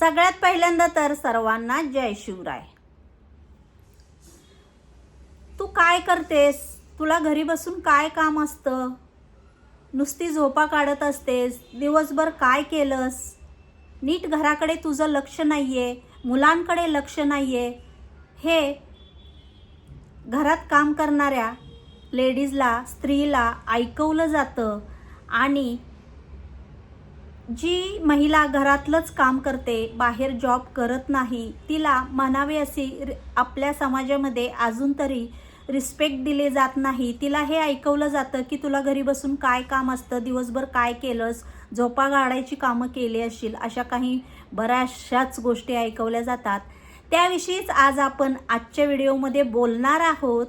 सगळ्यात पहिल्यांदा तर सर्वांना जय शिवराय. तू काय करतेस? तुला घरी बसून काय काम असतं? नुसती झोपा काढत असतेस? दिवसभर काय केलंस? नीट घराकडे तुझं लक्ष नाही आहे मुलांकडे लक्ष नाही आहे हे घरात काम करणाऱ्या लेडीजला स्त्रीला ऐकवलं जातं आणि जी महिला घरातलंच काम करते बाहेर जॉब करत नाही तिला म्हणावे अशी आपल्या समाजामध्ये अजून तरी रिस्पेक्ट दिले जात नाही. तिला हे ऐकवलं जातं की तुला घरी बसून काय काम असतं दिवसभर काय केलंस झोपा गाडायची कामं केली असशील अशा काही बऱ्याचशाच गोष्टी ऐकवल्या जातात. त्याविषयीच आज आपण आजच्या व्हिडिओमध्ये बोलणार आहोत.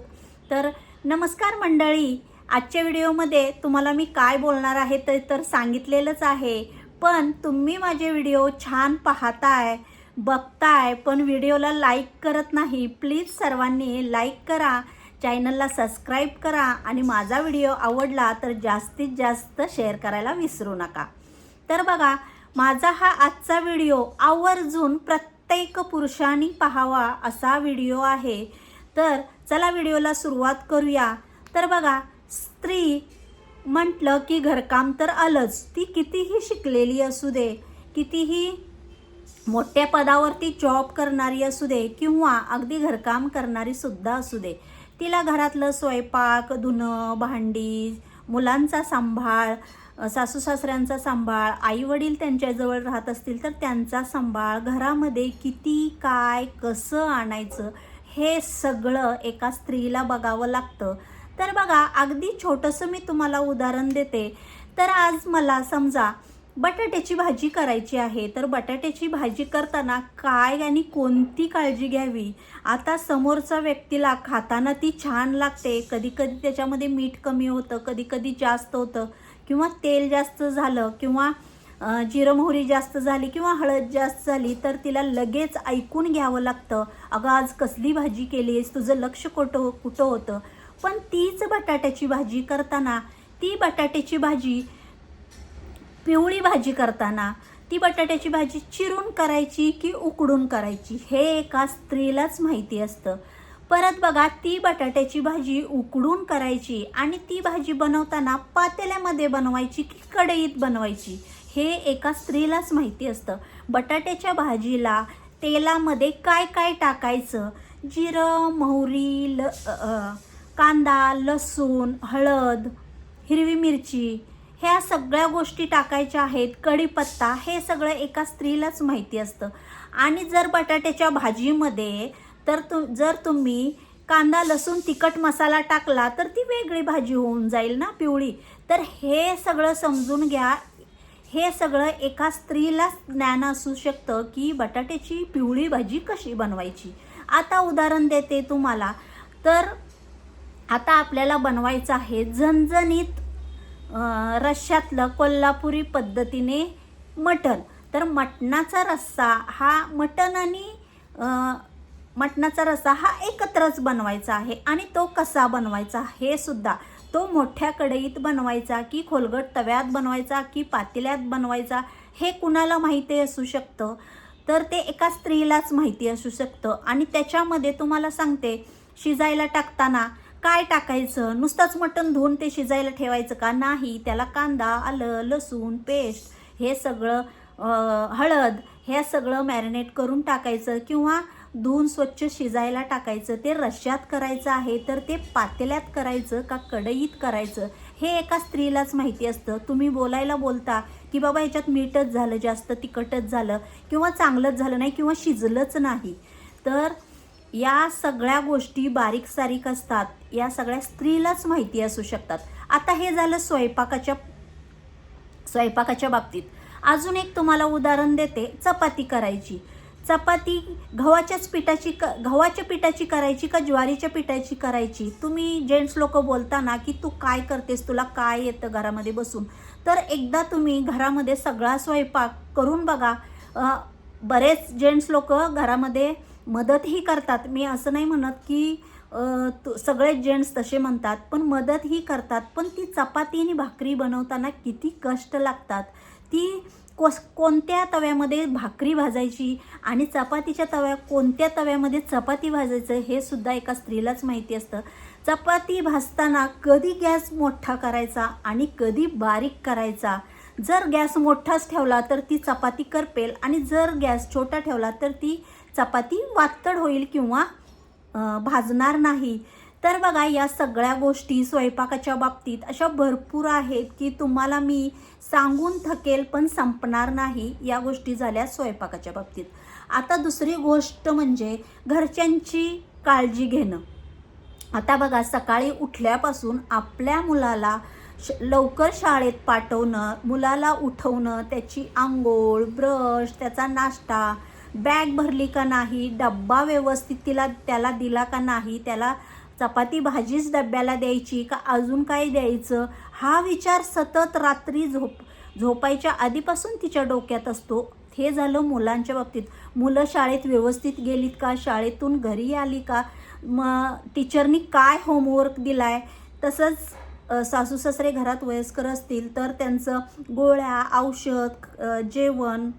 तर नमस्कार मंडळी आजच्या व्हिडिओमध्ये तुम्हाला मी काय बोलणार आहे ते तर सांगितलेलंच आहे. पण तुम्ही माझे व्हिडिओ छान पाहताय बघताय पण व्हिडिओला लाईक करत नाही प्लीज सर्वांनी लाईक करा चॅनलला सबस्क्राईब करा आणि माझा व्हिडिओ आवडला तर जास्तीत जास्त शेअर करायला विसरू नका. तर बघा माझा हा आजचा व्हिडिओ आवर्जून प्रत्येक पुरुषांनी पाहावा असा व्हिडिओ आहे. तर चला व्हिडिओला सुरुवात करूया. तर बघा स्त्री म्हटलं की घरकाम तर आलंच. ती कितीही शिकलेली असू दे कितीही मोठ्या पदावरती जॉब करणारी असू दे किंवा अगदी घरकाम करणारी सुद्धा असू दे तिला घरातलं स्वयंपाक धुणं भांडी मुलांचा सांभाळ सासू सासऱ्यांचा सांभाळ आई वडील त्यांच्याजवळ राहत असतील तर त्यांचा सांभाळ घरामध्ये किती काय कसं आणायचं हे सगळं एका स्त्रीला बघावं लागतं. तर बघा अगदी छोटंसं मी तुम्हाला उदाहरण देते. तर आज मला समजा बटाट्याची भाजी करायची आहे. तर बटाट्याची भाजी करताना काय आणि कोणती काळजी घ्यावी? आता समोरचा व्यक्तीला खाताना ती छान लागते. कधीकधी त्याच्यामध्ये मीठ कमी होतं कधीकधी जास्त होतं. किंवा तेल जास्त झालं किंवा जिरं मोहरी जास्त झाली किंवा हळद जास्त झाली तर तिला लगेच ऐकून घ्यावं लागतं. अगं आज कसली भाजी केली आहेस तुझं लक्ष कुठं कुठं होतं? पण तीच बटाट्याची भाजी करताना ती बटाट्याची भाजी पिवळी भाजी करताना ती बटाट्याची भाजी चिरून करायची की उकडून करायची हे एका स्त्रीलाच माहिती असतं. परत बघा ती बटाट्याची भाजी उकडून करायची आणि ती भाजी बनवताना पातेल्यामध्ये बनवायची की कढईत बनवायची हे एका स्त्रीलाच माहिती असतं. बटाट्याच्या भाजीला तेलामध्ये काय काय टाकायचं? जिरं मोहरी ल आ, आ, कांदा लसूण हळद हिरवी मिरची ह्या सगळ्या गोष्टी टाकायच्या आहेत. कढीपत्ता हे सगळं एका स्त्रीलाच माहिती असतं. आणि जर बटाट्याच्या भाजीमध्ये तर तु जर तुम्ही कांदा लसूण तिखट मसाला टाकला तर ती वेगळी भाजी होऊन जाईल ना पिवळी? तर हे सगळं समजून घ्या. हे सगळं एका स्त्रीलाच ज्ञान असू शकतं की बटाट्याची पिवळी भाजी कशी बनवायची? आता उदाहरण देते तुम्हाला. तर आता आपल्याला बनवायचं आहे झणझणीत रश्श्यातलं कोल्हापुरी पद्धतीने मटण. तर मटणाचा रस्सा हा मटण आणि मटणाचा रस्सा हा एकत्रच बनवायचा आहे. आणि तो कसा बनवायचा हे सुद्धा. तो मोठ्या कढईत बनवायचा की खोलगट तव्यात बनवायचा की पातेल्यात बनवायचा हे कुणाला माहिती असू शकतं? तर ते एका स्त्रीलाच माहिती असू शकतं. आणि त्याच्यामध्ये तुम्हाला सांगते शिजायला टाकताना काय टाकायचं? नुसतंच मटण धुवून ते शिजायला ठेवायचं का? नाही त्याला कांदा आलं लसूण पेस्ट हे सगळं हळद हे सगळं मॅरिनेट करून टाकायचं किंवा धुवून स्वच्छ शिजायला टाकायचं. ते रश्यात करायचं आहे तर ते पातेल्यात करायचं का कढईत करायचं? हे एका स्त्रीलाच माहिती असतं. तुम्ही बोलायला बोलता की बाबा ह्याच्यात मीठच झालं जास्त तिखटच झालं किंवा चांगलंच झालं नाही किंवा शिजलंच नाही. तर या सगळ्या गोष्टी बारीक सारीक असतात. या सगळ्या स्त्रीलाच माहिती असू शकतात. आता हे झालं स्वयंपाकाच्या स्वयंपाकाच्या बाबतीत. अजून एक तुम्हाला उदाहरण देते चपाती करायची. चपाती गव्हाच्याच पिठाची क गव्हाच्या पिठाची करायची का ज्वारीच्या पिठाची करायची? तुम्ही जेंट्स लोक बोलता ना की तू काय करतेस तुला काय येतं घरामध्ये बसून? तर एकदा तुम्ही घरामध्ये सगळा स्वयंपाक करून बघा. बरेच जेंट्स लोक घरामध्ये मदतही करतात. मी असं नाही म्हणत की तु- सगळेच जेंट्स तसे म्हणतात पण मदतही करतात. पण ती चपाती आणि भाकरी बनवताना किती कष्ट लागतात. ती कोस कोणत्या तव्यामध्ये भाकरी भाजायची आणि चपातीच्या तव्या कोणत्या तव्यामध्ये चपाती भाजायचं हे सुद्धा एका स्त्रीलाच माहिती असतं. चपाती भाजताना कधी गॅस मोठा करायचा आणि कधी बारीक करायचा? जर गॅस मोठाच ठेवला तर ती चपाती करपेल आणि जर गॅस छोटा ठेवला तर ती चपाती वातड होईल किंवा भाजणार नाही. तर बघा या सगळ्या गोष्टी स्वयंपाकाच्या बाबतीत अशा भरपूर आहेत की तुम्हाला मी सांगून थकेल पण संपणार नाही या गोष्टी झाल्या स्वयंपाकाच्या बाबतीत. आता दुसरी गोष्ट म्हणजे घरच्यांची काळजी घेणं. आता बघा सकाळी उठल्यापासून आपल्या मुलाला श लवकर शाळेत पाठवणं मुलाला उठवणं त्याची आंघोळ ब्रश त्याचा नाश्ता बॅग भरली का नाही डब्बा व्यवस्थित तिला त्याला दिला का नाही त्याला चपाती भाजीच डब्याला द्यायची का अजून काय द्यायचं? हा विचार सतत रात्री झोप झोपायच्या आधीपासून तिच्या डोक्यात असतो. हे झालं मुलांच्या बाबतीत. मुलं शाळेत व्यवस्थित गेलीत का? शाळेतून घरी आली का? मग टीचरनी काय होमवर्क दिलाय? तसंच सासू सासरे घरात वयस्कर असतील तर त्यांचं गोळ्या औषध जेवण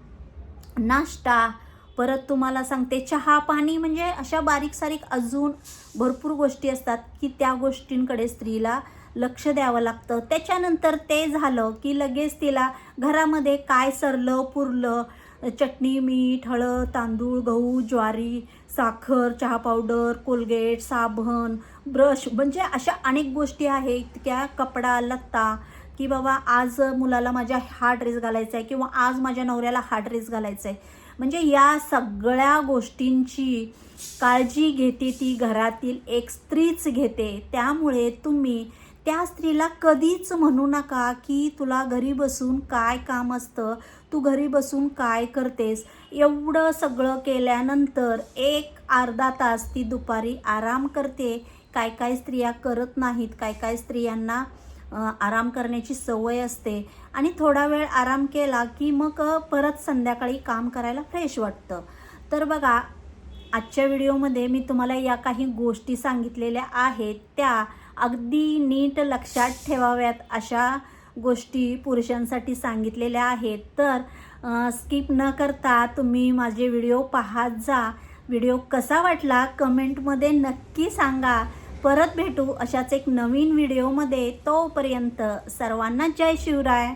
नाश्ता परत तुम्हाला सांगते चहा पाणी म्हणजे अशा बारीक सारीक अजून भरपूर गोष्टी असतात की त्या गोष्टींकडे स्त्रीला लक्ष द्यावं लागतं. त्याच्यानंतर ते झालं की लगेच तिला घरामध्ये काय सरलं पुरलं चटणी मीठ हळद तांदूळ गहू ज्वारी साखर चहा पावडर कोलगेट साबण ब्रश म्हणजे अशा अनेक गोष्टी आहेत त्या कपडा लत्ता की बाबा आज मुलाला माझ्या हा ड्रेस घालायचा आहे किंवा आज माझ्या नवऱ्याला हा ड्रेस घालायचा आहे म्हणजे या सगळ्या गोष्टींची काळजी घेते ती घरातील एक स्त्रीच घेते. त्यामुळे तुम्ही त्या स्त्रीला कधीच म्हणू नका की तुला घरी बसून काय काम असतं? तू घरी बसून काय करतेस? एवढं सगळं केल्यानंतर एक अर्धा तास ती दुपारी आराम करते. काय काय स्त्रिया करत नाहीत काय काय स्त्रियांना आराम करण्याची सवय असते. आणि थोडा वेळ आराम केला की मग परत संध्याकाळी काम करायला फ्रेश वाटतं. तर बघा आजच्या व्हिडिओमध्ये मी तुम्हाला या काही गोष्टी सांगितलेल्या आहेत. त्या अगदी नीट लक्षात ठेवाव्यात अशा गोष्टी पुरुषांसाठी सांगितलेल्या आहेत. तर स्किप न करता तुम्ही माझे व्हिडिओ पाहत जा. व्हिडिओ कसा वाटला? कमेंटमध्ये नक्की सांगा. परत भेटू अशाच एक नवीन व्हिडिओमध्ये तोपर्यंत सर्वांना जय शिवराय.